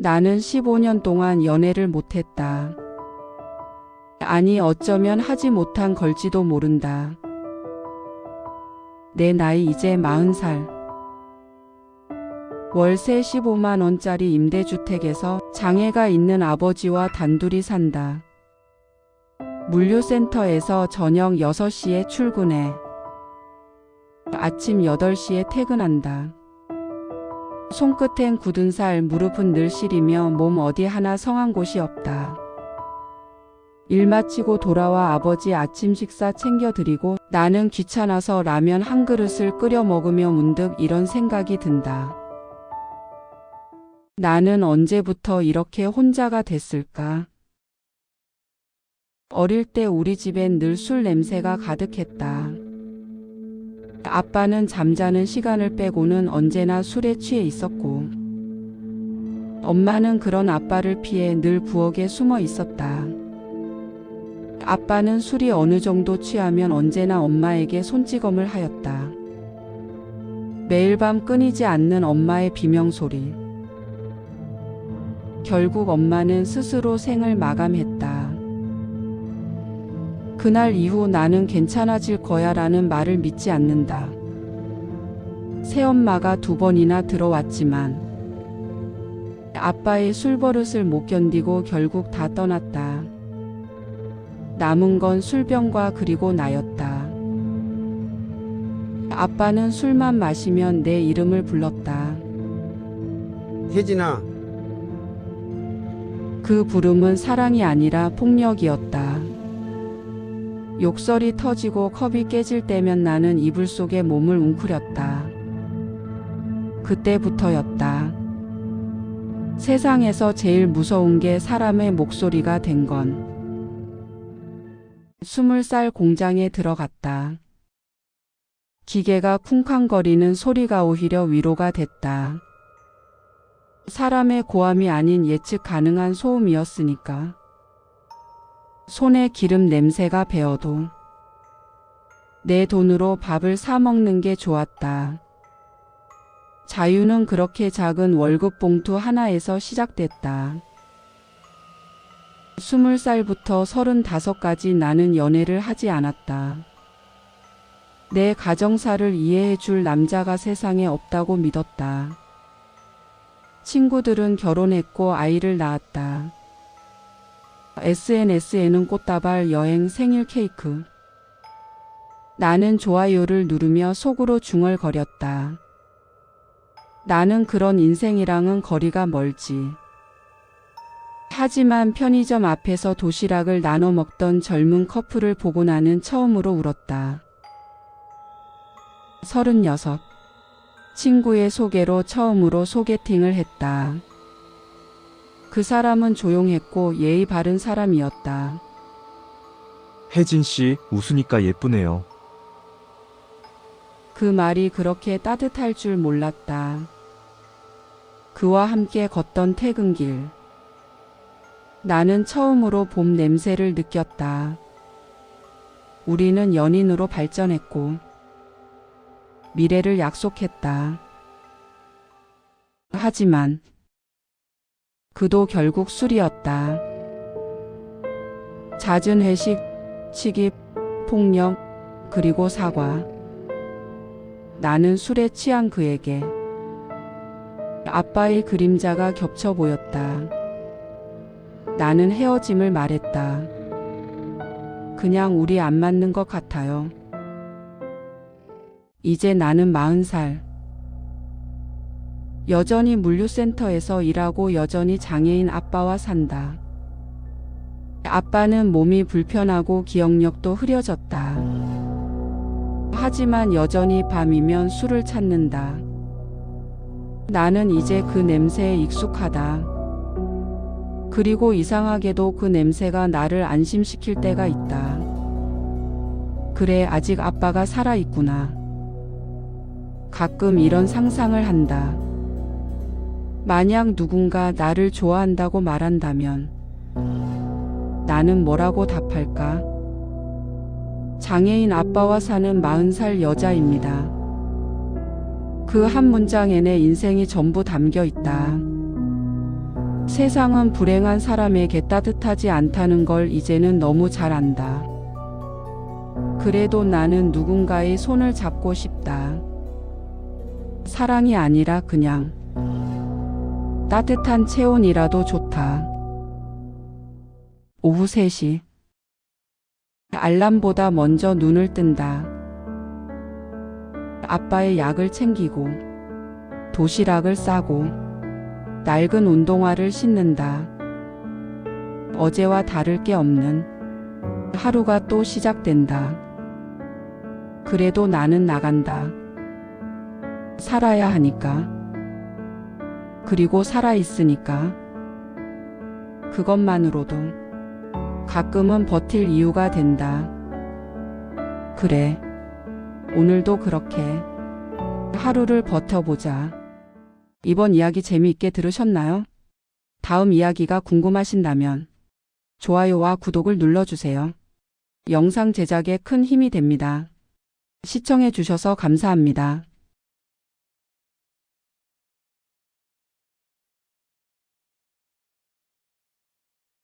나는 15년 동안 연애를 못했다. 아니, 어쩌면 하지 못한 걸지도 모른다. 내 나이 이제 40살. 월세 15만 원짜리 임대주택에서 장애가 있는 아버지와 단둘이 산다. 물류센터에서 저녁 6시에 출근해. 아침 8시에 퇴근한다. 손끝엔 굳은 살, 무릎은 늘 시리며 몸 어디 하나 성한 곳이 없다. 일 마치고 돌아와 아버지 아침 식사 챙겨드리고 나는 귀찮아서 라면 한 그릇을 끓여 먹으며 문득 이런 생각이 든다. 나는 언제부터 이렇게 혼자가 됐을까? 어릴 때 우리 집엔 늘 술 냄새가 가득했다. 아빠는 잠자는 시간을 빼고는 언제나 술에 취해 있었고, 엄마는 그런 아빠를 피해 늘 부엌에 숨어 있었다. 아빠는 술이 어느 정도 취하면 언제나 엄마에게 손찌검을 하였다. 매일 밤 끊이지 않는 엄마의 비명소리. 결국 엄마는 스스로 생을 마감했다. 그날 이후 나는 괜찮아질 거야 라는 말을 믿지 않는다. 새엄마가 두 번이나 들어왔지만 아빠의 술버릇을 못 견디고 결국 다 떠났다. 남은 건 술병과 그리고 나였다. 아빠는 술만 마시면 내 이름을 불렀다. 혜진아, 그 부름은 사랑이 아니라 폭력이었다. 욕설이 터지고 컵이 깨질 때면 나는 이불 속에 몸을 웅크렸다. 그때부터였다. 세상에서 제일 무서운 게 사람의 목소리가 된 건. 스물 살 공장에 들어갔다. 기계가 쿵쾅거리는 소리가 오히려 위로가 됐다. 사람의 고함이 아닌 예측 가능한 소음이었으니까. 손에 기름 냄새가 배어도 내 돈으로 밥을 사 먹는 게 좋았다. 자유는 그렇게 작은 월급 봉투 하나에서 시작됐다. 스물 살부터 서른다섯까지 나는 연애를 하지 않았다. 내 가정사를 이해해 줄 남자가 세상에 없다고 믿었다. 친구들은 결혼했고 아이를 낳았다. SNS에는 꽃다발, 여행, 생일 케이크. 나는 좋아요를 누르며 속으로 중얼거렸다. 나는 그런 인생이랑은 거리가 멀지. 하지만 편의점 앞에서 도시락을 나눠 먹던 젊은 커플을 보고 나는 처음으로 울었다. 서른여섯. 친구의 소개로 처음으로 소개팅을 했다. 그 사람은 조용했고 예의 바른 사람이었다. 혜진 씨, 웃으니까 예쁘네요. 그 말이 그렇게 따뜻할 줄 몰랐다. 그와 함께 걷던 퇴근길. 나는 처음으로 봄 냄새를 느꼈다. 우리는 연인으로 발전했고, 미래를 약속했다. 하지만, 그도 결국 술이었다. 잦은 회식, 치기, 폭력, 그리고 사과. 나는 술에 취한 그에게 아빠의 그림자가 겹쳐 보였다. 나는 헤어짐을 말했다. 그냥 우리 안 맞는 것 같아요. 이제 나는 마흔 살. 여전히 물류센터에서 일하고 여전히 장애인 아빠와 산다. 아빠는 몸이 불편하고 기억력도 흐려졌다. 하지만 여전히 밤이면 술을 찾는다. 나는 이제 그 냄새에 익숙하다. 그리고 이상하게도 그 냄새가 나를 안심시킬 때가 있다. 그래, 아직 아빠가 살아있구나. 가끔 이런 상상을 한다. 만약 누군가 나를 좋아한다고 말한다면 나는 뭐라고 답할까? 장애인 아빠와 사는 40살 여자입니다. 그 한 문장에 내 인생이 전부 담겨 있다. 세상은 불행한 사람에게 따뜻하지 않다는 걸 이제는 너무 잘 안다. 그래도 나는 누군가의 손을 잡고 싶다. 사랑이 아니라 그냥 따뜻한 체온이라도 좋다. 오후 3시. 알람보다 먼저 눈을 뜬다. 아빠의 약을 챙기고 도시락을 싸고 낡은 운동화를 신는다. 어제와 다를 게 없는 하루가 또 시작된다. 그래도 나는 나간다. 살아야 하니까. 그리고 살아있으니까. 그것만으로도 가끔은 버틸 이유가 된다. 그래. 오늘도 그렇게 하루를 버텨보자. 이번 이야기 재미있게 들으셨나요? 다음 이야기가 궁금하신다면 좋아요와 구독을 눌러주세요. 영상 제작에 큰 힘이 됩니다. 시청해주셔서 감사합니다.